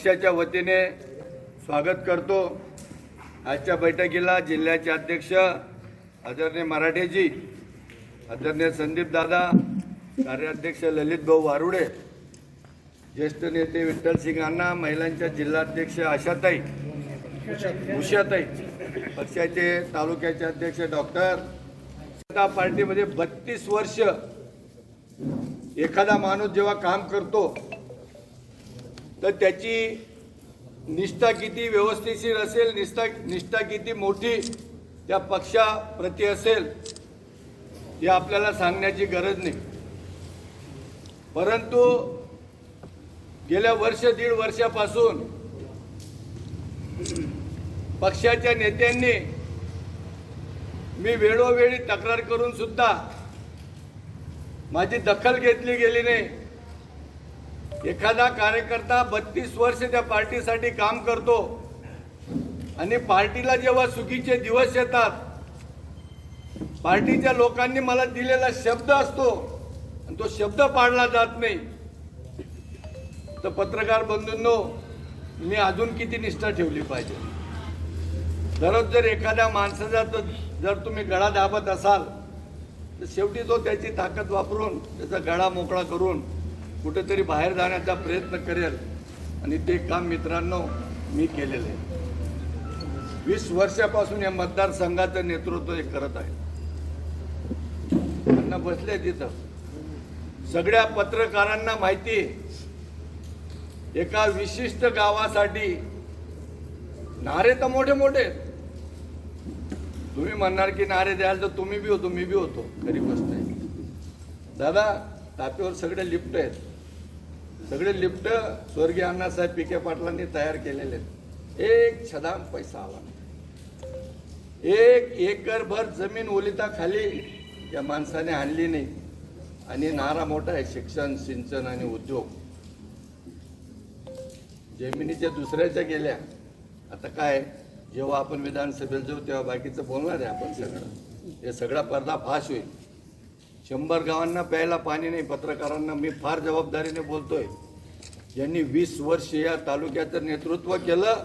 पक्षाच्या वतीने स्वागत करतो. आजच्या बैठकीला जिल्ह्याचे अध्यक्ष आदरणीय मराठेजी आदरणीय संदीप दादा कार्याध्यक्ष ललित भाऊ वारुडे ज्येष्ठ नेते विठ्ठल सिंग महिलांच्या जिल्हाध्यक्ष आशाताई उषाताई पक्षाचे तालुक्याचे अध्यक्ष डॉक्टर. जनता पार्टीमध्ये बत्तीस वर्ष एखादा माणूस जेव्हा काम करतो तर त्याची निष्ठा किती व्यवस्थिशीर असेल निष्ठा निष्ठा किती मोठी त्या पक्षाप्रती असेल हे आपल्याला सांगण्याची गरज नाही. परंतु गेल्या वर्ष दीड वर्षापासून पक्षाच्या नेत्यांनी मी वेळोवेळी तक्रार करून सुद्धा माझी दखल घेतली गेली नाही. एखादा कार्यकर्ता बत्तीस वर्ष त्या पार्टीसाठी काम करतो आणि पार्टीला जेव्हा चुकीचे दिवस येतात पार्टीच्या लोकांनी मला दिलेला शब्द असतो आणि तो शब्द पाळला जात नाही. तर पत्रकार बंधूंनो मी अजून किती निष्ठा ठेवली पाहिजे? दररोज जर एखाद्या माणसाचा तर जर तुम्ही गळा दाबत असाल तर शेवटी तो त्याची ताकद वापरून त्याचा गळा मोकळा करून कुठेतरी बाहेर जाण्याचा प्रयत्न करेल. आणि ते काम मित्रांनो मी केलेलं आहे. वीस वर्षापासून या मतदारसंघाचं नेतृत्व हे करत आहे. त्यांना बसले तिथं. सगळ्या पत्रकारांना माहिती एका विशिष्ट गावासाठी नारे तर मोठे मोठे तुम्ही म्हणणार की नारे द्याल तर तुम्ही बी होतो मी बी होतो. घरी बसतोय दादा तापेवर सगळे लिफ्ट आहेत. सगळे लिफ्ट स्वर्गीय अण्णासाहेब पिके पाटलांनी तयार केलेले आहेत. एक छदाम पैसा आला एक एकरभर जमीन ओलिता खाली या माणसाने आणली नाही. आणि नारा मोठा आहे शिक्षण सिंचन आणि उद्योग. जमिनीच्या दुसऱ्याच्या गेल्या. आता काय? जेव्हा आपण विधानसभेला जाऊ तेव्हा बाकीचं बोलणार आहे आपण सगळं. हे सगळा पर्दा फाश होईल. शंभर गावांना प्यायला पाणी नाही पत्रकारांना मी फार जबाबदारीने बोलतोय. ज्यांनी वीस वर्ष या तालुक्याचं नेतृत्व केलं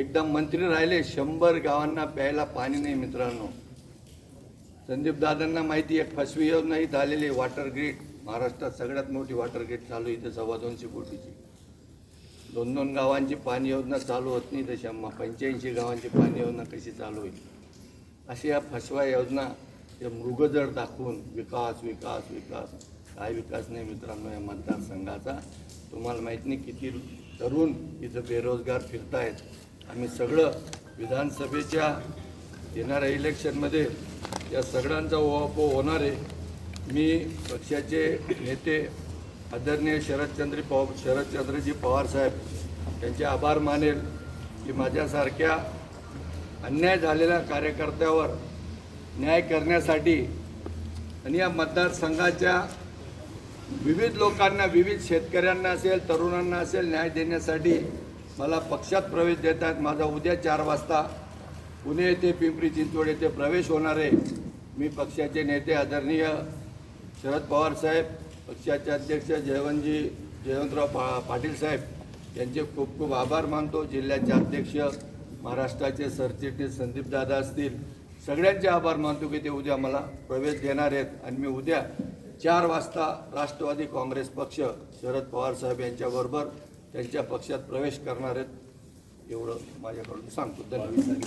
एकदम मंत्री राहिले शंभर गावांना प्यायला पाणी नाही मित्रांनो. संदीप दादांना माहिती आहे फसवी योजना इथं आलेली आहे वॉटर ग्रीड महाराष्ट्रात सगळ्यात मोठी वॉटर ग्रीड चालू आहे इथे सव्वा दोनशे कोटीची. दोन दोन गावांची पाणी योजना चालू होत नाही तशा पंच्याऐंशी गावांची पाणी योजना कशी चालू होईल? अशी या फसवा योजना ते मृगजळ दाखवून विकास विकास विकास. काय विकास नाही मित्रांनो या मतदारसंघाचा? तुम्हाला माहीत नाही किती तरुण इथं बेरोजगार फिरतायत. आम्ही सगळं विधानसभेच्या येणाऱ्या इलेक्शनमध्ये या सगळ्यांचा ओवापो होणार आहे. मी पक्षाचे नेते आदरणीय शरदचंद्र पवार शरदचंद्रजी पवार साहेब आभार मानेल की माझ्यासारख्या अन्याय झालेल्या कार्यकर्त्यावर न्याय करण्यासाठी आणि या मतदारसंघाच्या विविध लोकांना विविध शेतकऱ्यांना असेल तरुणांना असेल न्याय देण्यासाठी मला पक्षात प्रवेश देतात. माझा उद्या चार वाजता पुणे येथे पिंपरी चिंचवड येथे प्रवेश होणार आहे. मी पक्षाचे नेते आदरणीय शरद पवार साहेब पक्षाचे अध्यक्ष जयवंतजी जयवंतराव पा पाटील साहेब यांचे खूप खूप आभार मानतो. जिल्ह्याचे अध्यक्ष महाराष्ट्राचे सरचिटणीस संदीपदादा असतील सगळ्यांचे आभार मानतो की ते उद्या मला प्रवेश देणार आहेत. आणि मी उद्या चार वाजता राष्ट्रवादी काँग्रेस पक्ष शरद पवार साहेब यांच्याबरोबर त्यांच्या पक्षात प्रवेश करणार आहेत एवढं माझ्याकडून सांगतो. धन्यवाद.